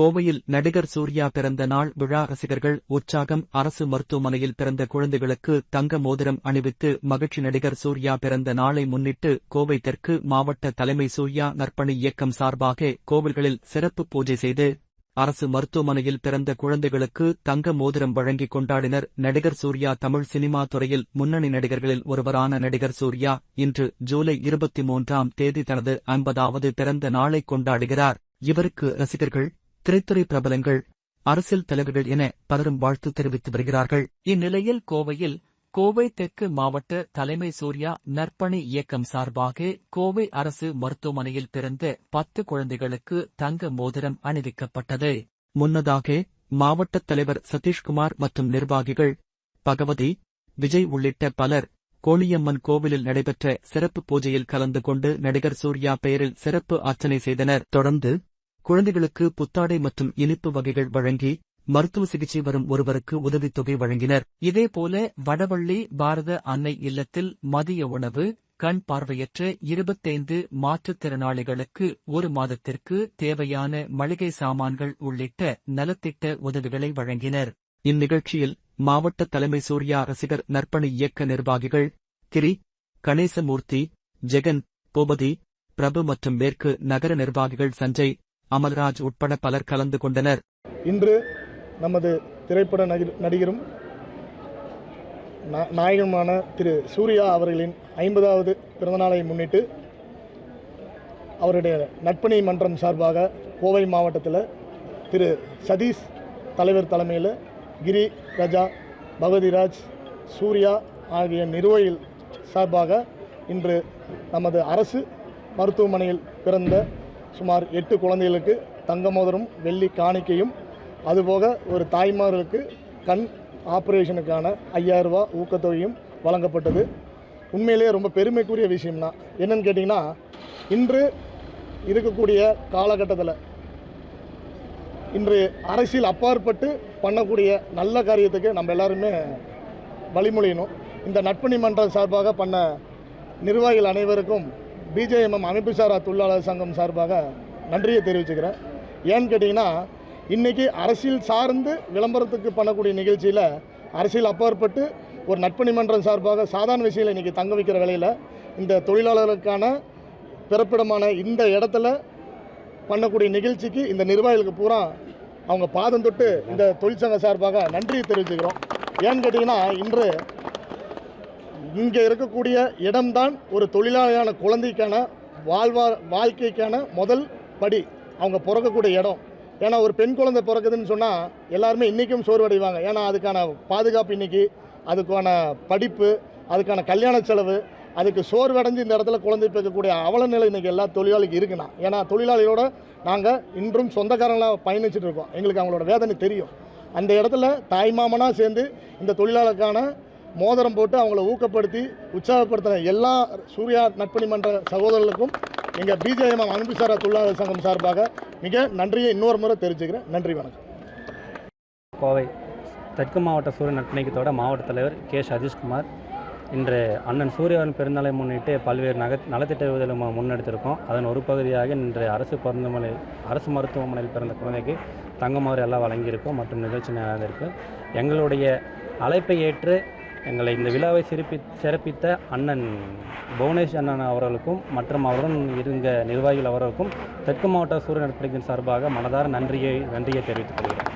கோவையில் நடிகர் சூர்யா பிறந்த நாள் விழா ரசிகர்கள் உற்சாகம் அரசு மருத்துவமனையில் பிறந்த குழந்தைகளுக்கு தங்க மோதிரம் அணிவித்து மகிழ்ச்சி நடிகர் சூர்யா பிறந்த நாளை முன்னிட்டு கோவை தெற்கு மாவட்ட தலைமை சூர்யா நற்பணி இயக்கம் சார்பாக கோவில்களில் சிறப்பு பூஜை செய்து அரசு மருத்துவமனையில் பிறந்த குழந்தைகளுக்கு தங்க மோதிரம் வழங்கி கொண்டாடினர். நடிகர் சூர்யா தமிழ் சினிமா துறையில் முன்னணி நடிகர்களில் ஒருவரான நடிகர் சூர்யா இன்று ஜூலை இருபத்தி மூன்றாம் தேதி தனது ஐம்பதாவது பிறந்த நாளை கொண்டாடுகிறார். இவருக்கு ரசிகர்கள் திரைத்துறை பிரபலங்கள் அரசியல் தலைவர்கள் என பலரும் வாழ்த்து தெரிவித்து வருகிறார்கள். இந்நிலையில் கோவையில் கோவை தெற்கு மாவட்ட தலைமை சூர்யா நற்பணி இயக்கம் சார்பாக கோவை அரசு மருத்துவமனையில் பிறந்த பத்து குழந்தைகளுக்கு தங்க மோதிரம் அணிவிக்கப்பட்டது. முன்னதாக மாவட்ட தலைவர் சதீஷ்குமார் மற்றும் நிர்வாகிகள் பகவதி விஜய் உள்ளிட்ட பலர் கோழியம்மன் கோவிலில் நடைபெற்ற சிறப்பு பூஜையில் கலந்து கொண்டு நடிகர் சூர்யா பெயரில் சிறப்பு அர்ச்சனை செய்தனர். தொடர்ந்து குழந்தைகளுக்கு புத்தாடை மற்றும் இனிப்பு வகைகள் வழங்கி மருத்துவ சிகிச்சை வரும் ஒருவருக்கு உதவித்தொகை வழங்கினர். இதேபோல வடவள்ளி பாரத அன்னை இல்லத்தில் மதிய உணவு கண் பார்வையற்ற இருபத்தைந்து மாற்றுத்திறனாளிகளுக்கு ஒரு மாதத்திற்கு தேவையான மளிகை சாமான்கள் உள்ளிட்ட நலத்திட்ட உதவிகளை வழங்கினர். இந்நிகழ்ச்சியில் மாவட்ட தலைமை சூர்யா ரசிகர் நற்பணி இயக்க நிர்வாகிகள் கிரி கணேசமூர்த்தி ஜெகன் பூபதி பிரபு மற்றும் மேற்கு நகர நிர்வாகிகள் சஞ்சய் அமல்ராஜ் உட்பட பலர் கலந்து கொண்டனர். இன்று நமது திரைப்பட நடி- நடிகரும் நாயகனுமான திரு சூர்யா அவர்களின் ஐம்பதாவது பிறந்தநாளை முன்னிட்டு அவருடைய நட்பணி மன்றம் சார்பாக கோவை மாவட்டத்தில் திரு சதீஷ் தலைவர் தலைமையில் கிரி ரஜா பகவதிராஜ் சூர்யா ஆகிய நிர்வாகிகள் சார்பாக இன்று நமது அரசு மருத்துவமனையில் பிறந்த சுமார் எட்டு குழந்தைகளுக்கு தங்க மோதிரம் வெள்ளி காணிக்கையும் அதுபோக ஒரு தாய்மார்களுக்கு கண் ஆப்ரேஷனுக்கான ஐயாயிரரூபா ஊக்கத்தொகையும் வழங்கப்பட்டது. உண்மையிலேயே ரொம்ப பெருமைக்குரிய விஷயம் தான் என்னன்னு கேட்டிங்கன்னா இன்று இருக்கக்கூடிய காலகட்டத்தில் இன்று அரசியல் அப்பாற்பட்டு பண்ணக்கூடிய நல்ல காரியத்துக்கு நம்ம எல்லாருமே வழிமொழியணும் இந்த நட்பணி மன்றம் சார்பாக பண்ண நிர்வாகிகள் அனைவருக்கும் பிஜேஎம்எம் அமைப்புசாரா தொழிலாளர் சங்கம் சார்பாக நன்றியை தெரிவிச்சுக்கிறேன். ஏன்னு கேட்டிங்கன்னா இன்றைக்கி அரசியல் சார்ந்து விளம்பரத்துக்கு பண்ணக்கூடிய நிகழ்ச்சியில் அரசியல் அப்பாற்பட்டு ஒரு நட்பணி மன்றம் சார்பாக சாதாரண விஷயங்களை இன்றைக்கி தங்க வைக்கிற வேலையில் இந்த தொழிலாளர்களுக்கான பிறப்பிடமான இந்த இடத்துல பண்ணக்கூடிய நிகழ்ச்சிக்கு இந்த நிர்வாகிகளுக்கு பூரா அவங்க பாதம் தொட்டு இந்த தொழிற்சங்க சார்பாக நன்றியை தெரிவிச்சுக்கிறோம். ஏன்னு கேட்டிங்கன்னா இன்று இங்கே இருக்கக்கூடிய இடம்தான் ஒரு தொழிலாளியான குழந்தைக்கான வாழ்வா வாழ்க்கைக்கான முதல் படி. அவங்க பிறக்கக்கூடிய இடம். ஏன்னா ஒரு பெண் குழந்தை பிறக்குதுன்னு சொன்னால் எல்லாருமே இன்றைக்கும் சோர்வடைவாங்க. ஏன்னா அதுக்கான பாதுகாப்பு இன்னைக்கு அதுக்கான படிப்பு அதுக்கான கல்யாண செலவு அதுக்கு சோர்வடைஞ்சு இந்த இடத்துல குழந்தை பிறக்கக்கூடிய அவல நிலை இன்றைக்கி எல்லா தொழிலாளிக்கு இருக்குண்ணா. ஏன்னா தொழிலாளிகளோட நாங்கள் இன்றும் சொந்தக்காரங்களாக பயணிச்சுட்டு இருக்கோம். எங்களுக்கு அவங்களோட வேதனை தெரியும். அந்த இடத்துல தாய்மாமனாக சேர்ந்து இந்த தொழிலாளருக்கான மோதிரம் போட்டு அவங்கள ஊக்கப்படுத்தி உற்சாகப்படுத்தின எல்லா சூர்யா நட்பணி மன்ற சகோதரர்களுக்கும் எங்கள் பிஜேஎம் அனுபிசாரா தொழிலாளர் சங்கம் சார்பாக மிக நன்றியை இன்னொரு முறை தெரிவிச்சுக்கிறேன். நன்றி வணக்கம். கோவை தெற்கு மாவட்ட சூரிய நட்பணிக்கத்தோட மாவட்ட தலைவர் கே சதீஷ்குமார் இன்று அண்ணன் சூர்யாவின் பிறந்தநாளை முன்னிட்டு பல்வேறு நக நலத்திட்ட உதவிகளை முன்னெடுத்திருக்கோம். அதன் ஒரு பகுதியாக இன்று அரசு பிறந்தமனை அரசு மருத்துவமனையில் பிறந்த குழந்தைக்கு தங்கமாறு எல்லாம் வழங்கியிருக்கோம். மற்றும் நிகழ்ச்சி நடந்திருக்கு எங்களுடைய அழைப்பை ஏற்று எங்களை இந்த விழாவை சிறப்பி சிறப்பித்த அண்ணன் புவனேஷ் அண்ணன் அவர்களுக்கும் மற்றும் அவருடன் இருந்த நிர்வாகிகள் அவர்களுக்கும் தெற்கு மாவட்ட சூரிய நட்பணிக்கின் சார்பாக மனதார நன்றியை நன்றியை தெரிவித்துக் கொள்கிறேன்.